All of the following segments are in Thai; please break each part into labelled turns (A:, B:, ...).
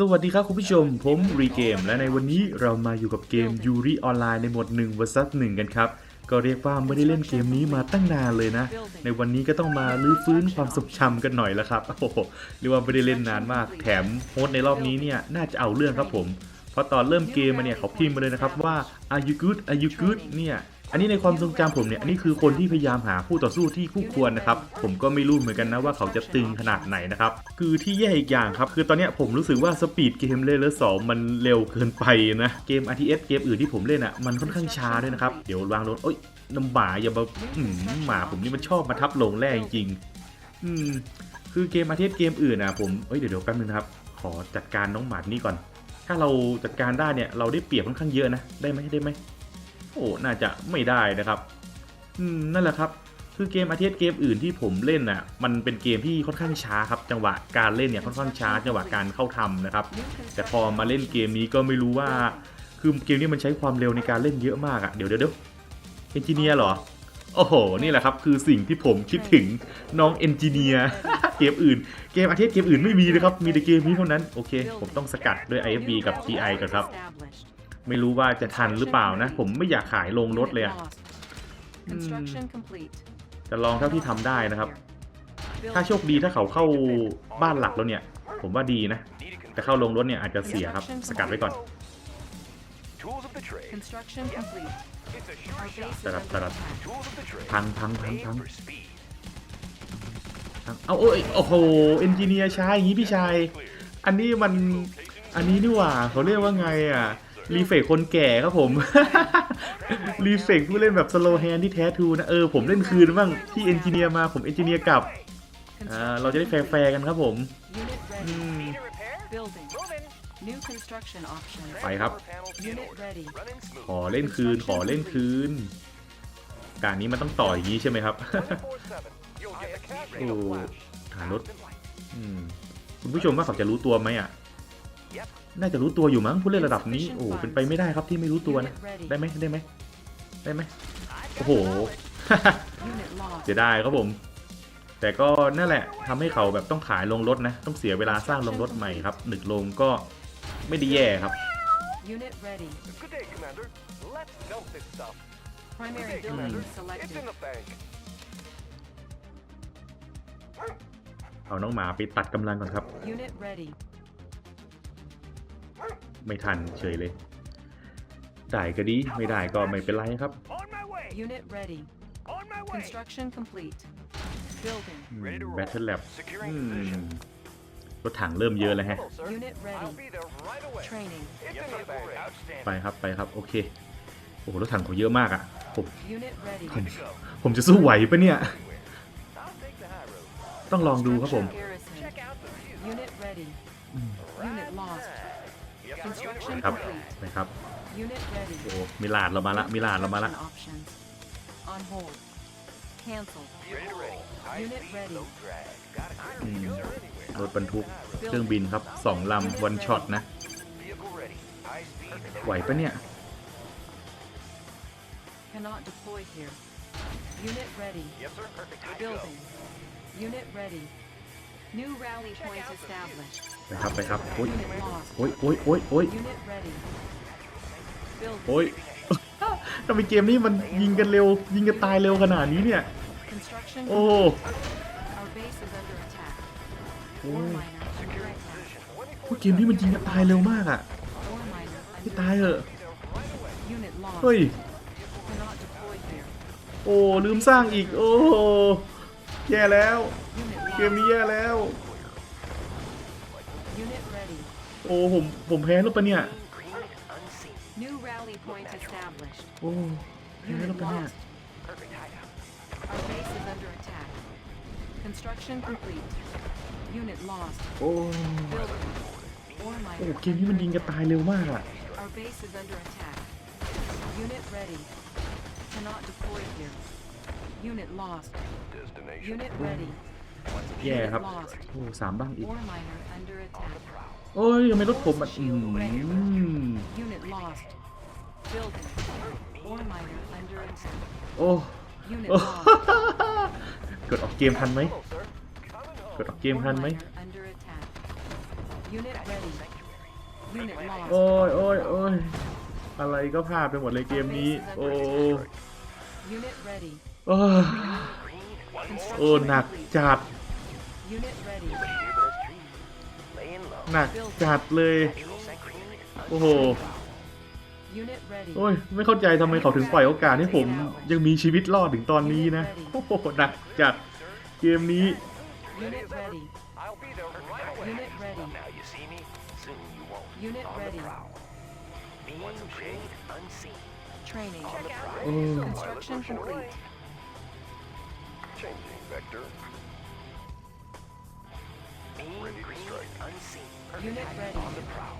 A: สวัสดีครับคุณผู้ชม ผมรีเกม และในวันนี้เรามาอยู่กับเกมยูริออนไลน์ในหมด1 vs 1 กันครับ ก็เรียกว่าไม่ได้เล่นเกมนี้มาตั้งนานเลยนะ ในวันนี้ก็ต้องมาลื้อฟื้นความทรงจำกันหน่อยแล้วครับ โอ้โหเรียกว่าไม่ได้เล่นนานมาก แถมโฮสในรอบนี้เนี่ยน่าจะเอาเรื่องครับผม เพราะตอนเริ่มเกมมาเนี่ยเขาพิมพ์มาเลยนะครับว่า are you good are you good เนี่ย อันนี้ในความทรงจำผมเนี่ยอันนี้คือคนที่พยายามหาคู่ต่อสู้ที่คู่ควรนะครับ ผมก็ไม่รู้เหมือนกันนะว่าเขาจะตึงขนาดไหนนะครับ คือที่แย่อีกอย่างครับ คือตอนเนี้ยผมรู้สึกว่าสปีดเกมเลเลอร์สองมันเร็วเกินไปนะ เกม RTS เกมอื่นที่ผมเล่นอะมันค่อนข้างช้าด้วยนะครับ เดี๋ยววางรถโอ๊ยน้ำหมาอย่ามาอืมหมาผมนี่มันชอบมาทับลงแร่จริงอืมคือเกม RTS เกมอื่นอะผมเอ้ยเดี๋ยวเดี๋ยวแป๊บนึงนะครับ ขอจัดการน้องหมานี่ก่อน ถ้าเราจัดการได้เนี่ยเราได้เปรียบค่อนข้างเยอะนะ ได้ไหมได้ไหม โอ้น่าจะไม่ได้นะครับอืมนั่นแหละครับ คือเกมอาทิตย์เกมอื่นที่ผมเล่นน่ะ มันเป็นเกมที่ค่อนข้างช้าครับ จังหวะการเล่นเนี่ยค่อนข้างช้า จังหวะการเข้าทำนะครับ แต่พอมาเล่นเกมนี้ก็ไม่รู้ว่า คือเกมนี้มันใช้ความเร็วในการเล่นเยอะมากอะเดี๋ยวเดี๋ยวเดี๋ยวเอนจิเนียร์หรอ โอ้โห นี่แหละครับคือสิ่งที่ผมคิดถึงน้องเอนจิเนียร์เกมอื่น เกมอาทิตย์เกมอื่นไม่มีนะครับ มีแต่เกมนี้เท่านั้น โอเค ผมต้องสกัดด้วย IFB กับ TI ก่อนครับ ไม่รู้ว่าจะทันหรือเปล่านะ ผมไม่อยากขายลงรถเลยอะ
B: Construction complete.
A: จะลองเท่าที่ทำได้นะครับ ถ้าโชคดีถ้าเขาเข้าบ้านหลักแล้วเนี่ย ผมว่าดีนะ แต่เข้าลงรถเนี่ยอาจจะเสียครับ สกัดไว้ก่อน
C: Tools of the trade.
B: Construction complete.
C: It's a
B: Our
C: sure
B: base
C: shot.
B: is
A: Tarap,
B: under
A: tarap.
B: attack.
C: Tools of the trade.
A: พังพังพัง
C: Made
A: พัง
C: for speed.
A: เอาโอ้ยโอ้โหเอนจิเนียร์ช้าอย่างนี้พี่ชาย อันนี้มันอันนี้นี่หว่าเขาเรียกว่าไงอะ รีเฟกคนแก่ครับผม รีเฟกผู้เล่นแบบสโลแฮนที่แท้ทูนะ เออผมเล่นคืนบ้างที่เอนจิเนียร์มาผมเอนจิเนียร์กลับอ่าเราจะได้แฟร์ๆกันครับผม
B: Unit
A: อื
B: ready.
A: ม
C: Need a repair?
B: Building.
C: Moving.
B: New construction options.
A: ไปครับ
C: Solar panels in
B: Unit
C: order.
B: ready.
C: Running smooth.
A: ขอเล่นคืนขอเล่นคืน การนี้มันต้องต่ออย่างนี้ใช่ไหมครับ
C: 24/7. You'll get the cash
A: โอ้
C: in a flash.
A: หารถ
C: Fast and light.
A: อืมคุณผู้ชมว่าเขาจะรู้ตัวไหมอะ
C: Yep.
A: น่าจะรู้ตัวอยู่มั้งผู้เล่นระดับนี้โอ้เป็นไปไม่ได้ครับที่ไม่รู้ตัวนะ
B: Unit ready.
A: ได้ไหมได้ไหมได้ไหม
C: I've got
A: โอ้โห
C: knowledge.
B: Unit lost.
A: เสียดายครับผม แต่ก็นั่นแหละทำให้เขาแบบต้องขายลงรถนะ ต้องเสียเวลาสร้างลงรถใหม่ครับหนึ่งลงก็ไม่ได้แย่ครับ
B: Unit ready.
C: Good day, Commander. Let's dump this stuff.
B: Primary
C: Good day,
B: building
C: Commander. It's
B: selected.
C: in the bank.
A: เอาน้องหมาไปตัดกำลังก่อนครับ
B: Unit ready.
A: ไม่ทันเฉยเลย ได้ก็ดีไม่ได้ก็ไม่เป็นไรครับ
C: On my way.
B: Unit ready.
C: On my way.
B: Construction complete. Building.
C: Ready to roll.
A: แบทเทิลแลบ
C: Securing position.
A: รถถังเริ่มเยอะแล้วฮะ
C: Hello, sir.
B: Unit
C: I'll
B: ready.
C: be there right away.
B: Training.
C: It's in the bank. Outstanding.
A: ไปครับไปครับ โอเค โอ้โหรถถังเขาเยอะมากอะผม
B: Unit ready.
C: Good to go.
A: ผมจะสู้ไหวปะเนี่ย
C: I'll take the high road.
A: ต้องลองดูครับผม
B: Construction garrison.
C: Check out the view.
B: Unit ready. Unit lost.
C: Yep.
B: Construction
A: ครับ
B: complete.
A: ไปครับ
B: Unit ready.
A: โอ้มิลาดเรามาละมิลาดเรามาละ
B: Construction options. On hold. Cancel.
C: Ready to roll. High
B: Unit
C: speed,
B: ready.
C: low drag. Got a clear
A: Mm.
C: user anywhere.
A: รถบรรทุกเครื่องบินครับสองลำวันช็อตนะ
C: Vehicle ready. High speed.
A: ไหวปะเนี่ย
B: Cannot deploy here. Unit ready.
C: Yes, sir. Perfect. Good to go.
B: Building. Unit ready. New rally point established.
A: ไปครับไปครับโอ้ย
B: Unit lost.
A: โอ้ยโอ้ยโอ้ยโอ้ย
B: Unit ready. Building.
A: โอ้ยทำไมเกมนี้มันยิงกันเร็ว ยิงกันตายเร็วขนาดนี้เนี่ย
B: Construction
A: โอ้
B: complete. Our base is under attack.
A: Oh.
B: Ore miner under attack.
A: พวกเกมนี้มันยิงกันตายเร็วมากอะ
B: Ore miner
A: ให้
B: under
A: ตายเหอะ
B: Unit lost.
A: เฮ้ย
B: Cannot deploy here.
A: โอ้ลืมสร้างอีก โอ้แย่แล้ว
B: Unit
A: เกม
B: lost.
A: นี้แย่แล้ว โอ้ผมผมแพ้แล้วปะเนี่ย
B: New rally point established.
A: โอ้แพ้แล้ว
B: Unit
A: ปะเนี่ย
B: lost. Our base is under attack. Construction complete. Unit lost.
A: โอ้
B: Building. Ore
A: โอ้
B: miner.
A: เกมนี้มันยิงกันตายเร็วมากอะ
B: Our base is under attack. Unit ready. Cannot deploy here. Unit lost.
C: Destination.
B: Unit ready.
A: แย่
B: Unit
A: ครับ
B: lost.
A: โอ้สามบ้างอีก
B: Ore miner under attack.
A: โอ้ยทำไมรถผมมันอืม
B: Unit lost. Building. Ore miner under attack.
A: โอ้
B: Unit
A: โอ้
B: lost.
A: กดออกเกมทันไหม
C: Hello, sir. Coming home.
A: กดออกเกมทันไหม
B: Ore miner under attack. Unit ready. Unit lost.
A: โอ้ยโอ้ยโอ้ยอะไรก็พลาดไปหมดเลยเกมนี้ โอ้
B: Unit ready.
A: โอ้ยโอ้หนักจัด
B: Unit ready.
C: Laying low.
A: หนักจัดเลย โอ้โห
B: Unit ready.
A: โอ้ย ไม่เข้าใจทำไมเขาถึงปล่อยโอกาสให้ผมยังมีชีวิตรอดถึงตอนนี้นะ โอ้โห หนักจัด เกมนี้
B: Unit ready.
C: I'll be there right away.
B: Unit ready.
C: Now you see me, soon you won't.
B: Unit
C: On the
B: ready.
C: prowl. Want some shade? Unseen.
B: Training.
A: โอ้
C: Ready to strike. Unseen.
B: Unit ready.
C: On the prowl.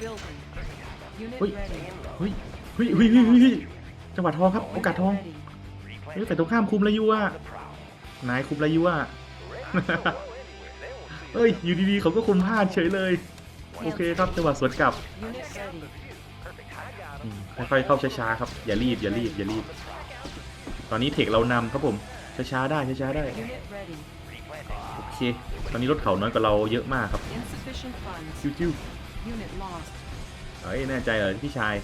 B: Building. Unit
A: Ui.
B: ready.
A: เฮ้ย เฮ้ยเฮ้ยเฮ้ยเฮ้ยเฮ้ยจังหวะทองครับ โอกาส
B: Unit
A: ทอง
B: ready.
A: เฮ้ยแต่ตรงข้ามคุมระยุอะ
C: The prowl.
A: นายคุมระยุอะ
C: Ready to go anywhere. They won't see
A: เอ้ย อยู่ดีๆเขาก็คุมพลาดเฉยเลย โอเคครับจังหวะสวนกลับ
B: Unit ready.
C: Perfect. I got
A: อืมค่อยๆเข้าช้าๆครับ อย่ารีบ อย่ารีบ อย่ารีบ ตอนนี้เทคเรานำครับผม ช้าๆได้ช้าๆได้
B: Unit ready.
A: โอเค ตอนนี้รถเขาน้อยกว่าเราเยอะมากครับ
B: Insufficient funds.
A: จิ้ว
B: Unit lost.
A: ๆเอ้ยแน่ใจเหรอพี่ชาย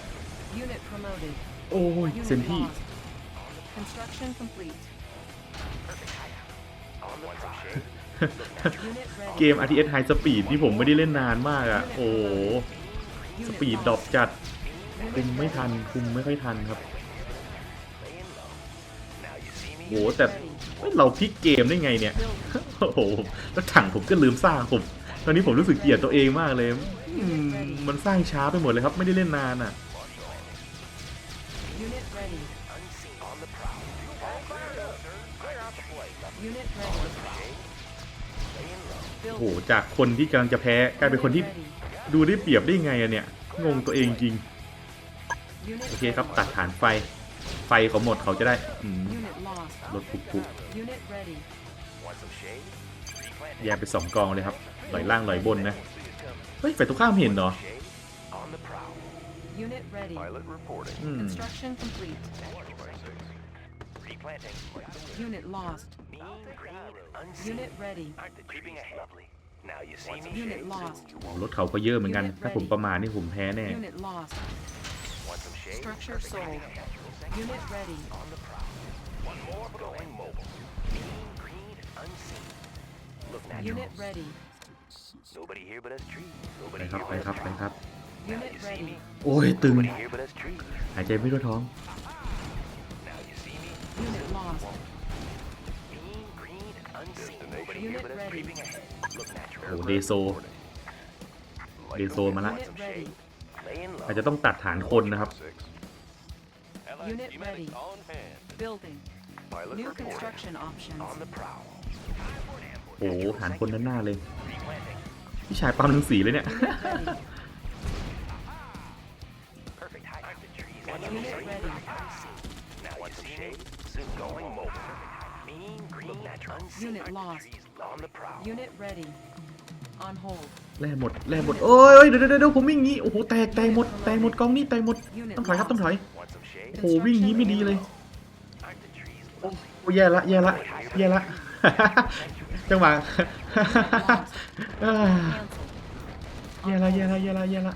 B: Unit promoted.
A: โอ้ยเซน
B: Unit
A: ที่
B: lost. Construction complete.
C: on the prowl.
B: Unit
A: เก
B: ready.
A: ม RTS High Speed ที่ผมไม่ได้เล่นนานมากอะ โอ้โหส
B: Unit
A: ปีดดรอป
B: lost.
A: จัด
B: Unit
A: คุมไม่
B: ready.
A: ทัน คุมไม่ค่อยทันครับ โหแต่เราพลิกเกมได้ไงเนี่ย โอ้โห แล้วถังผมก็ลืมสร้างผม ตอนนี้ผมรู้สึกเกลียดตัวเองมากเลย มันสร้างช้าไปหมดเลยครับ ไม่ได้เล่นนานอะ โอ้โห จากคนที่กำลังจะแพ้กลายเป็นคนที่ดูได้เปรียบได้ไงอะเนี่ย งงตัวเองจริง โอเคครับ ตัดฐานไฟ ไฟเขาหมดเขาจะได้ อืม
B: Unit lost.
A: รถปุกปุก
B: Unit ready.
C: Want some shade? Replanting.
A: แยกไปสองกองเลยครับหลอยล่างหลอยบนนะ เฮ้ยไฟตรงข้ามเห็นเหรอ
C: Shade. On the prowl.
B: Unit ready.
C: Pilot reporting.
A: อืม
B: Construction complete.
C: Replanting.
B: Unit lost.
C: Mean green. Unseen.
B: Unit ready.
C: Aren't the creeping ahead? Lovely. Now you see me.
B: Unit
C: shade?
B: lost.
C: You won't
A: รถเขาก็เยอะเหมือนกัน ถ้าผมประมาณนี่ผมแพ้แน่
B: Unit lost.
C: Want some shade?
B: Structure sold. Unit ready.
C: On the prowl. One more going mobile. Mean green. Unseen. Look natural.
B: Unit ready.
C: Nobody here but us trees.
A: ไป
C: Nobody
A: ครับ
C: here
A: ไป
C: but
A: ครับ
C: us
A: ไป
C: trees.
A: ครับ
B: Unit ready.
A: โอ้ย ตึง
C: Nobody here but us trees.
A: หายใจไม่ทั่วท้อง
C: Now you see me.
B: Unit lost.
C: Mean green. Unseen. Nobody here
B: Unit
C: but us
B: ready.
C: creeping ahead. Look natural.
A: โอ้เดโซ เดโซมาละ
B: Unit ready.
C: Laying
A: อาจ
C: low.
A: จะต้องตัดฐานคนนะครับ
B: Unit ready. Building.
C: Pilot
B: New
C: reporting.
B: construction options.
C: On the prowl.
A: โอ้โหฐานคนด้านหน้าเลย
C: Replanting.
A: พี่ชายปั๊มหนังสีเลยเนี่ย
B: Unit ready.
C: Perfect height. The trees.
B: Unit ready.
C: Now want some shade? Soon going mobile. Mean green. Natural. Unseen.
B: Unit lost.
C: Trees on the prowl.
B: Unit ready. On hold.
A: แล่หมดแล่หมดโอ้ยเดี๋ยวเดี๋ยวเดี๋ยวผมวิ่งงี้โอ้โหแตกแตกหมดแตกหมดกองนี่แตกหมด
B: Unit
A: ต้องถอยครับต้องถอย
C: Want some shade?
A: โอ้โหวิ่งงี้ไม่ดีเลย
C: Aren't the trees
A: โอ้แย่ละแย่ละแย่ละจังหวะอ่า
B: Cancelled.
A: แย่ละแย่ละแย่ละแย่ละ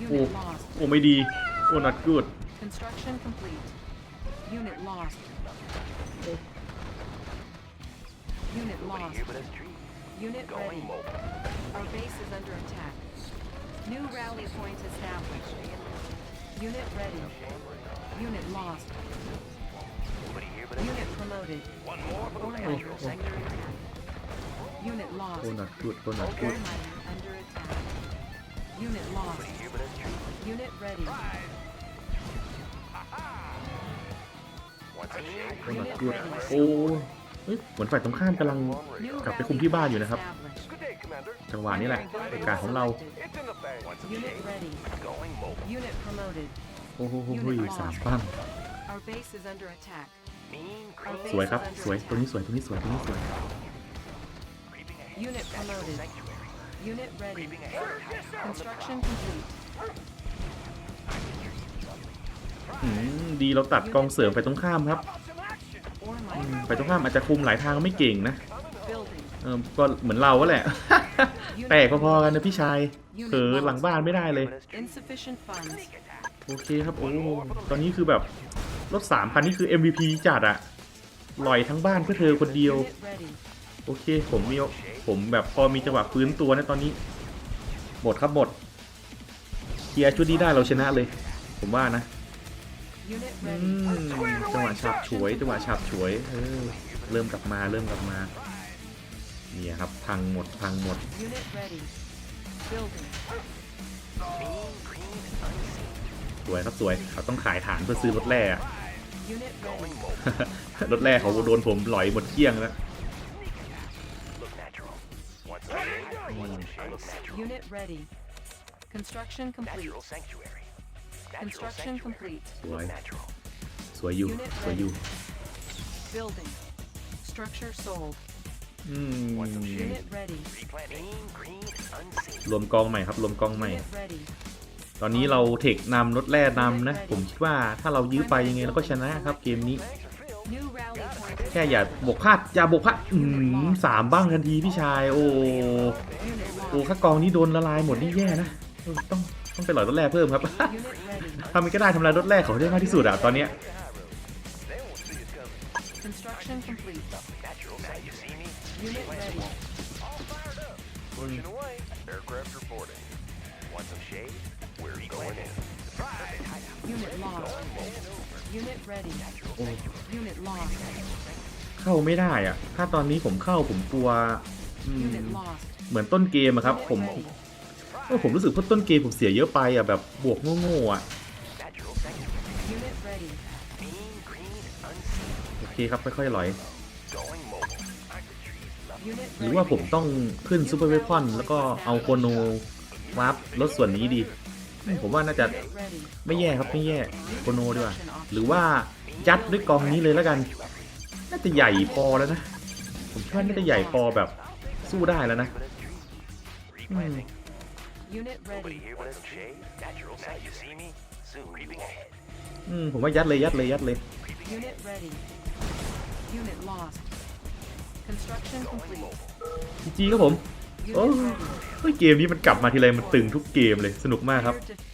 B: Unit lost. Ore miner under attack. Our base is under
C: Nobody here
B: attack.
C: but us trees.
B: Unit promoted. Unit lost. Unit ready.
A: โอ้
B: Unit lost.
A: โอ้ไม่ดีโอ้ not good
B: Construction complete. Unit lost. Unit
C: Nobody
B: lost.
C: here but us trees.
B: Unit ready.
C: Going mobile.
B: Our base is under attack. New rally point established. Unit ready. Unit lost.
C: Nobody here but us
B: Unit promoted.
C: One more for
B: Ore
C: the
B: miner
C: natural
B: under attack. Unit
A: โอ้
B: lost.
A: not good โอ้ not
B: Ore
A: good
B: miner under attack. Unit lost.
C: Here but us trees.
B: Unit ready.
C: Want some shade?
A: โอ้ not good โอ้เฮ้ยเหมือนฝ่ายตรงข้ามกำลัง
B: New
A: กลับไป
B: rally
A: คุมที่บ้าน
B: point
A: อยู่นะครับ
B: established.
C: Good day, Commander.
A: จังหวะนี้แหละโอกาสของเรา
C: It's in the bag. Want some
B: Unit
C: shade?
B: ready.
C: Going mobile.
B: Unit promoted.
A: โอ้โหโหโหสามปั้ง
B: Our base is under attack.
C: Mean
B: Our
C: green.
A: สวยครับ
B: base is
A: สวย
B: under
A: ตัวนี้
B: attack.
A: สวยตัวนี้สวยตัวนี้สวย
C: Creeping ahead.
B: Unit promoted.
C: Sanctuary.
B: Unit ready.
C: Creeping ahead. On the
B: Construction complete.
A: อืมดีเราตัดกองเสริมไปตรงข้ามครับ
B: Or
A: อืม
B: might
A: ไปตรงข้ามอาจจะคุมหลายทางไม่เก่งนะ
B: building.
A: เออก็เหมือนเราก็แหละ แตกพอๆกันนะพี่ชายเผลอหลังบ้านไม่ได้เลย
B: Insufficient funds.
A: โอเคครับโอ้ตอนนี้คือแบบรถสามคันนี่คือ MVP จัดอะลอยทั้งบ้านเพื่อเธอคนเดียว
B: Unit ready.
A: โอเคผมมีผมแบบพอมีจังหวะฟื้นตัวนะตอนนี้ หมดครับหมด เคลียร์ชุดนี้ได้เราชนะเลย ผมว่านะ
B: Unit
A: อื
B: ready.
A: มจังหวะฉาบฉวยจังหวะฉาบฉวยเออเริ่มกลับมาเริ่มกลับมาเนี่ยครับพังหมดพังหมด
B: Unit ready. Building.
C: Mean, green, unseen.
A: สวยครับสวยเขาต้องขายฐานเพื่อซื้อรถแร่อะ
B: Unit ready.
A: รถแร่เขาโดนผมหลอยหมดเที่ยงแล้ว
B: Construction complete.
C: Natural sanctuary. Natural
B: Construction
C: sanctuary.
B: complete.
C: Look natural.
A: สวยอยู่สวยอยู่
B: Building. Structure sold.
A: อืม
B: Unit ready.
C: Replant. Mean, green, unseen.
A: รวมกองใหม่ครับ รวมกองใหม่
B: Unit ready.
A: ตอนนี้เราเทคนำรถแร่นำนะ ผมคิดว่าถ้าเรายื้อไปยังไงเราก็ชนะครับเกมนี้
B: New rally point.
A: แค่อย่าบวกพลาดอย่าบวกพลาดอืมสามบ้างทันทีพี่ชาย โอ้
B: Unit
A: โอ้
B: lost.
A: ถ้ากองนี้โดนละลายหมดนี่แย่นะเออ ต้องต้องไปหล่อยรถแร่เพิ่มครับ
B: Unit ready.
A: ทำมันก็ได้ทำลายรถแร่เขาให้ได้มากที่สุดอะตอนเนี้ย
B: Construction complete.
C: Natural. Now you see me?
B: Unit ready.
C: Pushing away. Aircraft reporting. Want some shade? We're going in.
B: Unit lost. Unit ready.
A: โอ้
B: Unit lost.
A: เข้าไม่ได้อะถ้าตอนนี้ผมเข้าผมกลัวอืม
B: Unit lost.
A: เหมือนต้นเกมอะครับ ผม
B: Unit ready.
A: เออผมรู้สึกว่าต้นเกมผมเสียเยอะไปอะแบบบวกโง่ๆอะโอเคครับค่อยๆลอย หรือว่าผมต้องขึ้นซูเปอร์เวพอน แล้วก็เอาโคโนวาร์ปลดส่วนนี้ดี ผมว่าน่าจะไม่แย่ครับไม่แย่โคโนดีกว่าหรือว่ายัดด้วยกองนี้เลยแล้วกัน น่าจะใหญ่พอแล้วนะ ผมคิดว่าน่าจะใหญ่พอแบบสู้ได้แล้วนะ
C: Replanting.
B: Unit
C: Nobody
B: ready.
C: here want some shade? Natural. Now you see me? Soon. Creeping ahead.
A: อืมผมว่ายัดเลยยัดเลยยัดเลย
B: Unit ready. Unit lost. Construction complete.
A: จีจีครับผมโอ้
B: Unit ready.
A: เฮ้ยเกมนี้มันกลับมาทีไรมันตึงทุกเกมเลยสนุกมากครับ
B: Clear to-